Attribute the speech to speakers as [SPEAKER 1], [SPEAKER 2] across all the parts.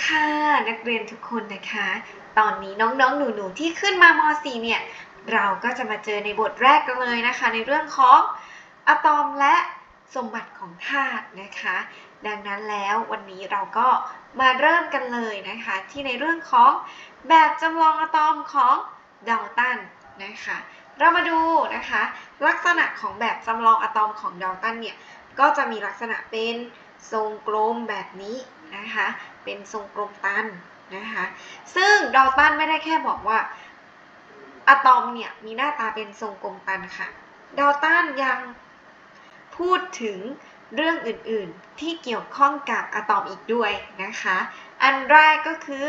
[SPEAKER 1] ค่ะนักเรียนทุกคนนะคะ ตอนนี้น้องๆ หนูๆ ที่ขึ้นมาม .4 เนี่ย เราก็จะมาเจอในบทแรกกันเลยนะคะ ในเรื่องของอะตอมและสมบัติของธาตุนะคะ ดังนั้นแล้ววันนี้เราก็มาเริ่มกันเลยนะคะ ที่ในเรื่องของแบบจำลองอะตอมของดัลตันนะคะ เรามาดูนะคะ ลักษณะของแบบจำลองอะตอมของดัลตันเนี่ยก็จะมีลักษณะเป็นทรงกลมแบบนี้ นะคะ เป็นทรงกลมตันนะคะ ซึ่งดัลตันไม่ได้แค่บอกว่าอะตอมเนี่ยมีหน้าตาเป็นทรงกลมตันค่ะดัลตันยังพูดถึงเรื่องอื่นๆที่เกี่ยวข้องกับอะตอมอีกด้วยนะคะ อันแรกก็คือ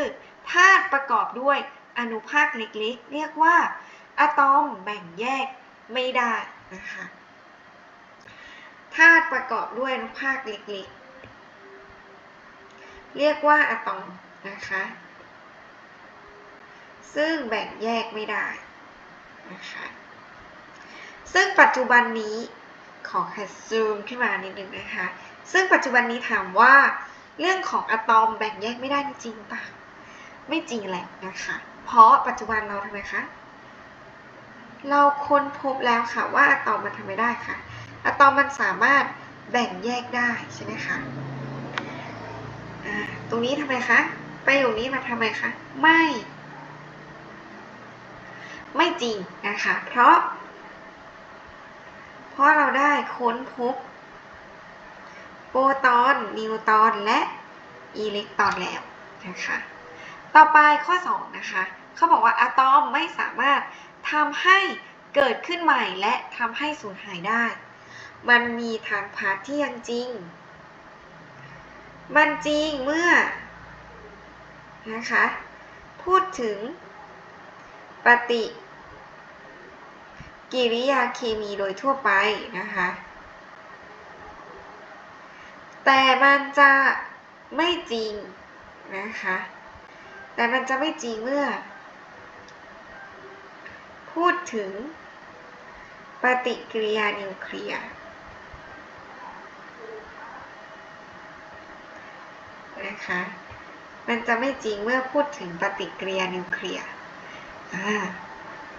[SPEAKER 1] ธาตุประกอบด้วยอนุภาคเล็กๆ เรียกว่าอะตอมแบ่งแยกไม่ได้นะคะธาตุประกอบด้วยอนุภาคเล็กๆ เรียกว่าอะตอมนะคะ ซึ่งแบ่งแยกไม่ได้นะคะ ซึ่งปัจจุบันนี้ขอแคัดซูมขึ้นมานิดนึงนะคะ ซึ่งปัจจุบันนี้ถามว่าเรื่องของอะตอมแบ่งแยกไม่ได้จริงปล่าไม่จริงแหละนะคะ เพราะปัจจุบันเราทำไมคะ เราค้นพบแล้วค่ะว่าอะตอมมันทำไม่ได้ค่ะ อะตอมมันสามารถแบ่งแยกได้ใช่ไหมคะ รงนี้ทำไมคะ ประโยคนี้มาทำไมคะ ไม่ ไม่จริงนะคะ เพราะ เพราะเราได้ค้นพบโปรตอน นิวตอน และอิเล็กตรอนแล้วนะคะ ต่อไปข้อ 2 นะคะ เขาบอกว่าอะตอมไม่สามารถทำให้เกิดขึ้นใหม่และทำให้สูญหายได้ มันมีทางพาร์ทที่ยังจริง มันจริงเมื่อนะคะพูดถึง ปฏิกิริยาเคมีโดยทั่วไปนะคะ แต่มันจะไม่จริงนะคะ แต่มันจะไม่จริงเมื่อ พูดถึงปฏิกิริยานิวเคลียร์ นะคะ มันจะไม่จริงเมื่อพูดถึงปฏิกิริยานิวเคลียร์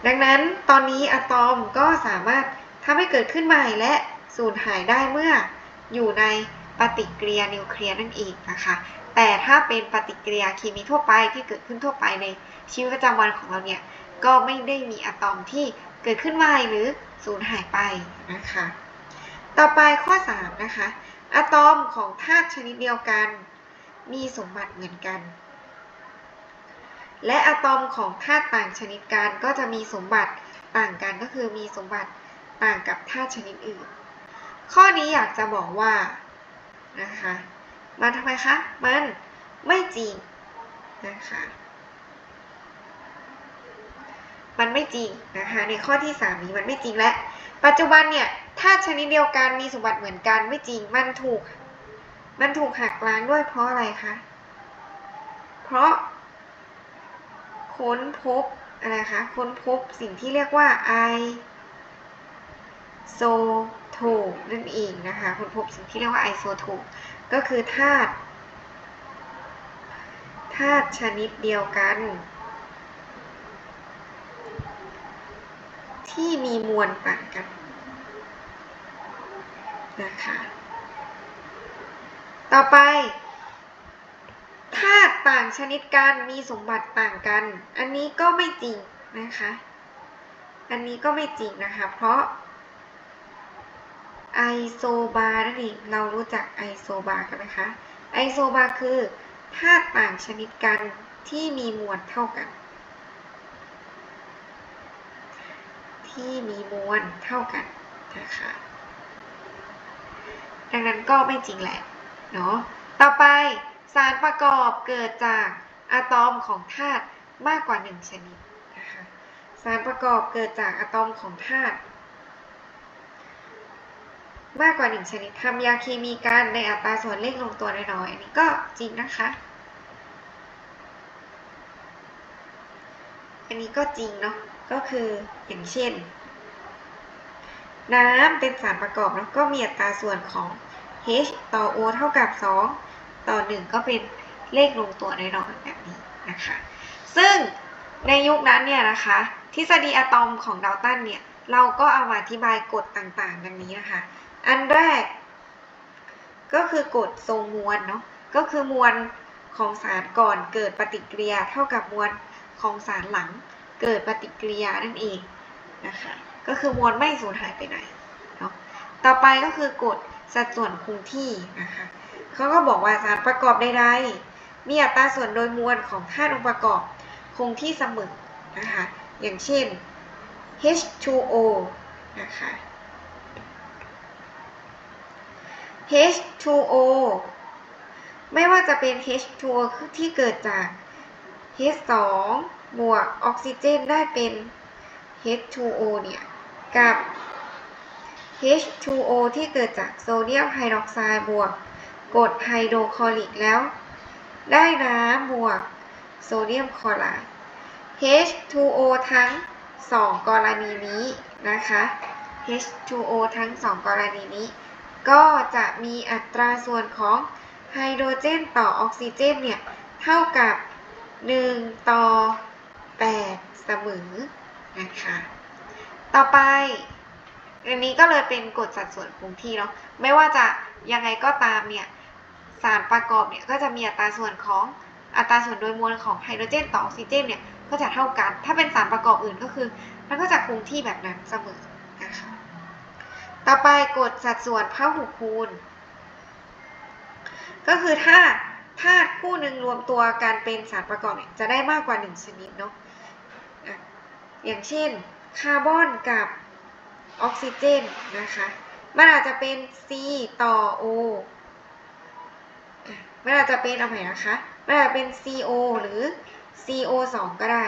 [SPEAKER 1] ดังนั้นตอนนี้อะตอมก็สามารถทำให้เกิดขึ้นใหม่และสูญหายได้เมื่ออยู่ในปฏิกิริยานิวเคลียร์นั่นเองนะคะ แต่ถ้าเป็นปฏิกิริยาเคมีทั่วไปที่เกิดขึ้นทั่วไปในชีวิตประจำวันของเราเนี่ย ก็ไม่ได้มีอะตอมที่เกิดขึ้นใหม่หรือสูญหายไปนะคะ ต่อไปข้อ 3 นะคะ อะตอมของธาตุชนิดเดียวกัน มีสมบัติเหมือนกัน และอะตอมของธาตุต่างชนิดกันก็จะมีสมบัติต่างกันก็คือมีสมบัติต่างกับธาตุชนิดอื่น ข้อนี้อยากจะบอกว่านะคะมันทำไมคะ มันไม่จริงนะคะมันไม่จริงนะคะในข้อที่ 3 นี้มันไม่จริงและ ปัจจุบันเนี่ยธาตุชนิดเดียวกันมีสมบัติเหมือนกันไม่จริงมันถูก มันถูกหักล้างด้วยเพราะอะไรคะ เพราะค้นพบอะไรคะ ค้นพบสิ่งที่เรียกว่าไอโซโทปนั่นเองนะคะ ค้นพบสิ่งที่เรียกว่าไอโซโทปก็คือธาตุธาตุชนิดเดียวกัน ที่มีมวลต่างกันนะคะ ต่อไปธาตุต่างชนิดกันมีสมบัติต่างกัน อันนี้ก็ไม่จริงนะคะ อันนี้ก็ไม่จริงนะคะ เพราะไอโซบาร์นั่นเองเรารู้จักไอโซบาร์กันนะคะ ไอโซบาร์คือธาตุต่างชนิดกันที่มีมวลเท่ากัน ที่มีมวลเท่ากันนะคะ ดังนั้นก็ไม่จริงแหละ เนาะต่อไปสารประกอบเกิดจากอะตอมของธาตุมากกว่า 1 ชนิดนะคะสารประกอบเกิดจากอะตอมของธาตุมากกว่า 1 ชนิดทำยาเคมีกันในอัตราส่วนเลขลงตัวน้อยๆอันนี้ก็จริงนะคะ อันนี้ก็จริงเนาะก็คืออย่างเช่น น้ำเป็นสารประกอบแล้วก็มีอัตราส่วนของ H ต่อ O เท่ากับ 2 ต่อ 1 ก็เป็นเลขลงตัวแน่นอนแบบนี้นะคะ ซึ่งในยุคนั้นเนี่ยนะคะ ทฤษฎีอะตอมของดาวตันเนี่ย เราก็เอามาอธิบายกฎต่างๆ ดังนี้นะคะ อันแรก ก็คือกฎทรงมวลเนาะ ก็คือมวลของสารก่อนเกิดปฏิกิริยาเท่ากับมวลของสารหลังเกิดปฏิกิริยานั่นเองนะคะ ก็คือมวลไม่สูญหายไปไหนเนาะ ต่อไปก็คือกฎ สัดส่วนคงที่นะคะเขาก็บอกว่าสารประกอบใดๆมีอัตราส่วนโดยมวลของธาตุองค์ประกอบคงที่เสมอนะคะอย่างเช่น H2O นะคะ H2O ไม่ว่าจะเป็น H2O ที่เกิดจาก H2 บวกออกซิเจนได้เป็น H2O เนี่ย กับ H2O ที่เกิดจากโซเดียมไฮดรอกไซด์บวกกรดไฮโดรคลอริกแล้ว ได้น้ำบวกโซเดียมคลอไรด์ H2O ทั้ง 2 กรณีนี้นะคะ H2O ทั้ง 2 กรณีนี้ ก็จะมีอัตราส่วนของไฮโดรเจนต่อออกซิเจนเนี่ย เท่ากับ 1 ต่อ 8 เสมอนะคะ ต่อไป อันนี้ก็เลยเป็นกฎสัดส่วนคงที่เนาะไม่ว่าจะยังไงก็ตามเนี่ยสารประกอบเนี่ยก็จะมีอัตราส่วนของอัตราส่วนโดยมวลของไฮโดรเจนต่อออกซิเจนเนี่ยก็จะเท่ากัน ถ้าเป็นสารประกอบอื่นก็คือ มันก็จะคงที่แบบนั้นเสมอนะคะต่อไปกฎสัดส่วนพหุคูณ ก็คือถ้าธาตุคู่หนึ่งรวมตัวกันเป็นสารประกอบเนี่ยจะได้มากกว่า 1 ชนิดเนาะอะอย่างเช่น คาร์บอนกับ ออกซิเจนนะคะ มันอาจจะเป็น C ต่อ O อะมันอาจจะเป็นเอาใหม่นะคะ มันอาจจะเป็น CO หรือ CO 2 ก็ได้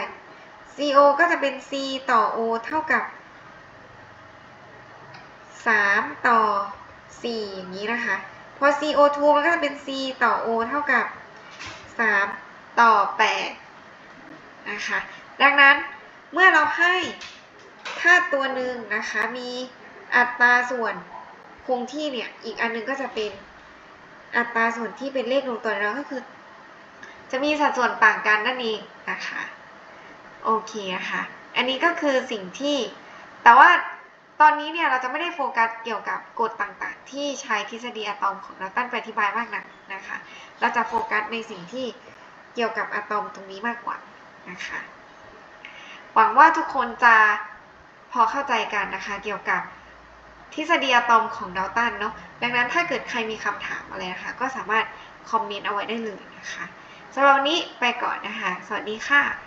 [SPEAKER 1] CO ก็จะเป็น C ต่อ O เท่ากับ 3 ต่อ 4 อย่างนี้นะคะ พอ CO2 มันก็จะเป็น C ต่อ O เท่ากับ 3 ต่อ 8 นะคะ ดังนั้นเมื่อเราให้ ธาตัวหนึ่งนะคะมีอัตราส่วนคงที่เนี่ย อีกอันหนึงก็จะเป็นอัตราส่วนที่เป็นเลขลงตัวแล้วก็คือ จะมีสัดส่วนต่างกันนั่นเองนะคะ โอเคนะคะอันนี้ก็คือสิ่งที่ แต่ว่าตอนนี้เนี่ยเราจะไม่ได้โฟกัสเกี่ยวกับกฎต่างๆ ที่ใช้ทฤษฎีอะตอมของเราตั้นไปอธิบายมากนักนะคะ เราจะโฟกัสในสิ่งที่เกี่ยวกับอะตอมตรงนี้มากกว่านะคะ หวังว่าทุกคนจะ พอเข้าใจกันนะคะเกี่ยวกับทฤษฎีอะตอมของดาวตันเนาะดังนั้นถ้าเกิดใครมีคำถามอะไรนะคะ ก็สามารถคอมเมนต์เอาไว้ได้เลยนะคะสำหรับวันนี้ไปก่อนนะคะ สวัสดีค่ะ